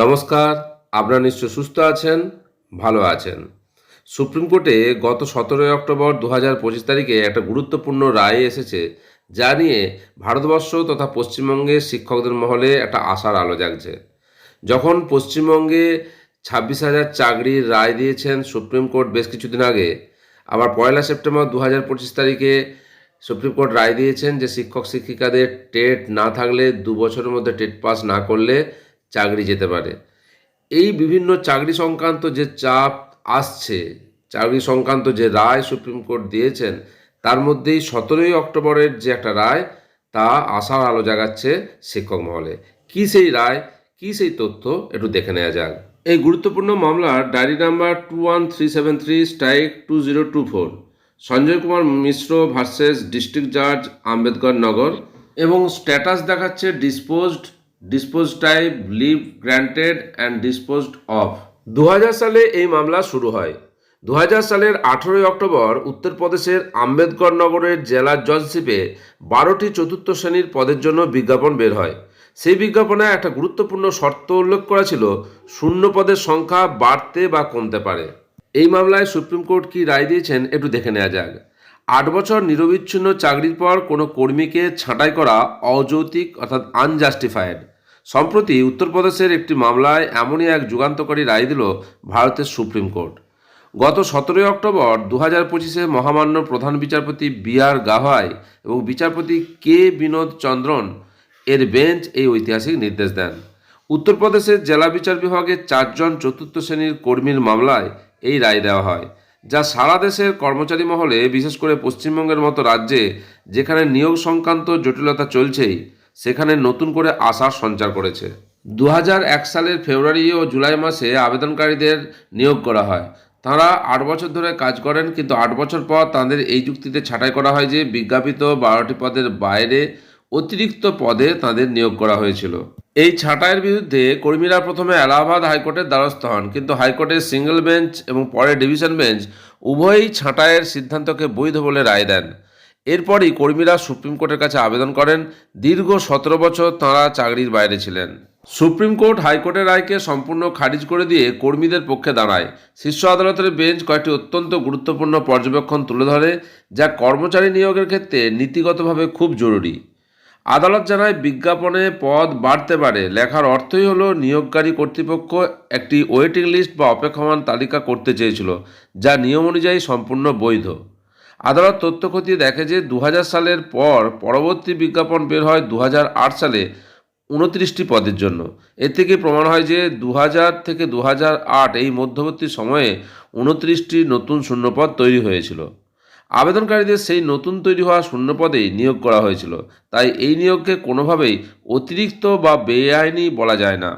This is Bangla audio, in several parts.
নমস্কার, আপনারা নিশ্চয় সুস্থ আছেন, ভালো আছেন। সুপ্রিম কোর্টে গত সতেরোই অক্টোবর দু হাজার পঁচিশ তারিখে একটা গুরুত্বপূর্ণ রায় এসেছে, যা নিয়ে ভারতবর্ষ তথা পশ্চিমবঙ্গের শিক্ষকদের মহলে একটা আশার আলো জাগছে। যখন পশ্চিমবঙ্গে ছাব্বিশ হাজার চাকরির রায় দিয়েছেন সুপ্রিম কোর্ট বেশ কিছুদিন আগে, আবার পয়লা সেপ্টেম্বর দু হাজার পঁচিশ তারিখে সুপ্রিম কোর্ট রায় দিয়েছেন যে শিক্ষক শিক্ষিকাদের টেট না থাকলে দু বছরের মধ্যে টেট পাস না করলে চাকরি যেতে পারে। এই বিভিন্ন চাকরি সংক্রান্ত যে চাপ আসছে, চাকরি সংক্রান্ত যে রায় সুপ্রিম কোর্ট দিয়েছেন, তার মধ্যেই সতেরোই অক্টোবরের যে একটা রায়, তা আশার আলো জাগাচ্ছে শিক্ষক মহলে। কি সেই রায়? কি সেই তথ্য? একটু দেখে নেওয়া যাক। এই গুরুত্বপূর্ণ মামলার diary number two one three seven three, strike two zero two four, Sanjay Kumar Mishra versus district জাজ আম্বেদকর নগর, এবং স্ট্যাটাস দেখাচ্ছে disposed dispose type leave granted and disposed of দু হাজার সালে এই মামলা শুরু হয়। দু হাজার সালের আঠেরোই অক্টোবর উত্তরপ্রদেশের আম্বেদকর নগরের জেলা জজশিপে বারোটি চতুর্থ শ্রেণির পদের জন্য বিজ্ঞাপন বের হয়। সেই বিজ্ঞাপনে একটা গুরুত্বপূর্ণ শর্ত উল্লেখ করা ছিল, শূন্য পদের সংখ্যা বাড়তে বা কমতে পারে। এই মামলায় সুপ্রিম কোর্ট কি রায় দিয়েছেন একটু দেখে নেওয়া যাক। আট বছর নিরবিচ্ছিন্ন চাকরির পর কোনো কর্মীকে ছাঁটাই করা অযৌক্তিক অর্থাৎ আনজাস্টিফায়েড সম্প্রতি উত্তরপ্রদেশের একটি মামলায় এমনই এক যুগান্তকারী রায় দিল ভারতের সুপ্রিম কোর্ট। গত সতেরোই অক্টোবর দু হাজার পঁচিশে মহামান্য প্রধান বিচারপতি বি আর গাভাই এবং বিচারপতি কে বিনোদ চন্দ্রন এর বেঞ্চ এই ঐতিহাসিক নির্দেশ দেন। উত্তরপ্রদেশের জেলা বিচার বিভাগের চারজন চতুর্থ শ্রেণির কর্মীর মামলায় এই রায় দেওয়া হয়, যা সারা দেশের কর্মচারী মহলে, বিশেষ করে পশ্চিমবঙ্গের মতো রাজ্যে, যেখানে নিয়োগ সংক্রান্ত জটিলতা চলছেই সেখানে নতুন করে আশার সঞ্চার করেছে। দু সালের ফেব্রুয়ারি ও জুলাই মাসে আবেদনকারীদের নিয়োগ করা হয়। তাঁরা আট বছর ধরে কাজ করেন, কিন্তু আট বছর পর তাদের এই যুক্তিতে ছাঁটাই করা হয় যে বিজ্ঞাপিত বারোটি পদের বাইরে অতিরিক্ত পদে তাদের নিয়োগ করা হয়েছিল। এই ছাঁটাইয়ের বিরুদ্ধে কর্মীরা প্রথমে এলাহাবাদ হাইকোর্টের দ্বারস্থ হন, কিন্তু হাইকোর্টের সিঙ্গেল বেঞ্চ এবং পরে ডিভিশন বেঞ্চ উভয়ই ছাঁটাইয়ের সিদ্ধান্তকে বৈধ বলে রায় দেন। এরপরই কর্মীরা সুপ্রিম কোর্টের কাছে আবেদন করেন, দীর্ঘ সতেরো বছর তাঁরা চাকরির বাইরে ছিলেন। সুপ্রিম কোর্ট হাইকোর্টের রায়কে সম্পূর্ণ খারিজ করে দিয়ে কর্মীদের পক্ষে দাঁড়ায়। শীর্ষ আদালতের বেঞ্চ কয়েকটি অত্যন্ত গুরুত্বপূর্ণ পর্যবেক্ষণ তুলে ধরে, যা কর্মচারী নিয়োগের ক্ষেত্রে নীতিগতভাবে খুব জরুরি। আদালত জানায়, বিজ্ঞাপনে পদ বাড়তে পারে, লেখার অর্থই হলো নিয়োগকারী কর্তৃপক্ষ একটি ওয়েটিং লিস্ট বা অপেক্ষমান তালিকা করতে চেয়েছিল, যা নিয়ম অনুযায়ী সম্পূর্ণ বৈধ। আদালত তথ্য খতিয়ে দেখে যে দু হাজার সালের পর পরবর্তী বিজ্ঞাপন বের হয় দু হাজার আট সালে উনত্রিশটি পদের জন্য। এর থেকে প্রমাণ হয় যে দু হাজার থেকে দু হাজার আট এই মধ্যবর্তী সময়ে উনত্রিশটি নতুন শূন্যপদ তৈরি হয়েছিল। আবেদনকারীদের সেই নতুন তৈরি হওয়া শূন্যপদেই নিয়োগ করা হয়েছিল। তাই এই নিয়োগকে কোনোভাবেই অতিরিক্ত বা বেআইনি বলা যায় না।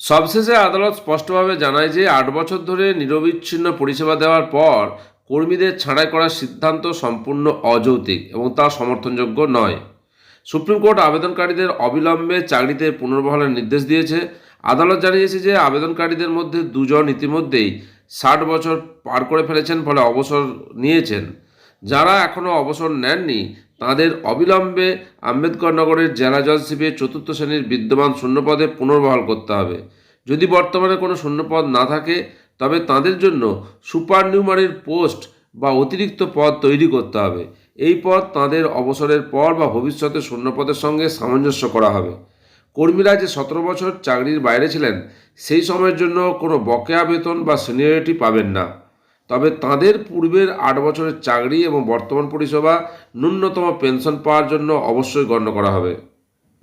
সবশেষে আদালত স্পষ্টভাবে জানায় যে আট বছর ধরে নিরবিচ্ছিন্ন পরিষেবা দেওয়ার পর কর্মীদের ছাঁটাই করার সিদ্ধান্ত সম্পূর্ণ অযৌক্তিক এবং তা সমর্থনযোগ্য নয়। সুপ্রিম কোর্ট আবেদনকারীদের অবিলম্বে চাকরিতে পুনর্বহালের নির্দেশ দিয়েছে। আদালত জানিয়েছে যে আবেদনকারীদের মধ্যে দুজন ইতিমধ্যেই ষাট বছর পার করে ফেলেছেন ফলে অবসর নিয়েছেন। যারা এখনও অবসর নেননি, তাদের অবিলম্বে আম্বেদকর নগরের জেলা জজশিপে চতুর্থ শ্রেণির বিদ্যমান শূন্যপদে পুনর্বহাল করতে হবে। যদি বর্তমানে কোনো শূন্যপদ না থাকে তবে তাদের জন্য সুপার নিউমারির পোস্ট বা অতিরিক্ত পদ তৈরি করতে হবে। এই পদ তাদের অবসরের পর বা ভবিষ্যতে শূন্যপদের সঙ্গে সামঞ্জস্য করা হবে। কর্মীরা যে সতেরো বছর চাকরির বাইরে ছিলেন, সেই সময়ের জন্য কোনো বকেয়া বেতন বা সিনিয়রিটি পাবেন না। তবে তাদের পূর্বের আট বছরের চাকরি এবং বর্তমান পরিষেবা ন্যূনতম পেনশন পাওয়ার জন্য অবশ্যই গণ্য করা হবে।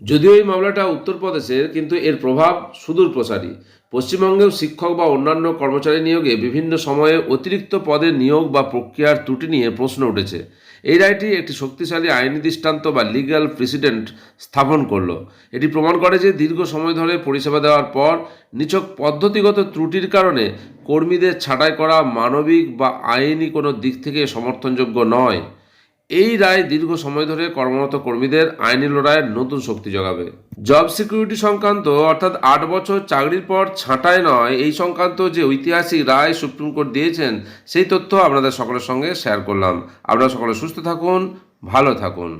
যদিও এই মামলাটা উত্তরপ্রদেশের, কিন্তু এর প্রভাব সুদূর প্রসারী পশ্চিমবঙ্গেও শিক্ষক বা অন্যান্য কর্মচারী নিয়োগে বিভিন্ন সময়ে অতিরিক্ত পদের নিয়োগ বা প্রক্রিয়ার ত্রুটি নিয়ে প্রশ্ন উঠেছে। এই রায়টি একটি শক্তিশালী আইনি দৃষ্টান্ত বা লিগ্যাল প্রেসিডেন্ট স্থাপন করল। এটি প্রমাণ করে যে দীর্ঘ সময় ধরে পরিষেবা দেওয়ার পর নিছক পদ্ধতিগত ত্রুটির কারণে কর্মীদের ছাঁটাই করা মানবিক বা আইনি কোনো দিক থেকে সমর্থনযোগ্য নয়। এই রায় দীর্ঘ সময় ধরে কর্মরত কর্মীদের আইনি লড়াইয়ের নতুন শক্তি যোগাবে জব সিকিউরিটি সংক্রান্ত, অর্থাৎ আট বছর চাকরির পর ছাঁটাই নয়, এই সংক্রান্ত যে ঐতিহাসিক রায় সুপ্রিম কোর্ট দিয়েছেন, সেই তথ্য আপনাদের সকলের সঙ্গে শেয়ার করলাম। আপনারা সকলে সুস্থ থাকুন, ভালো থাকুন।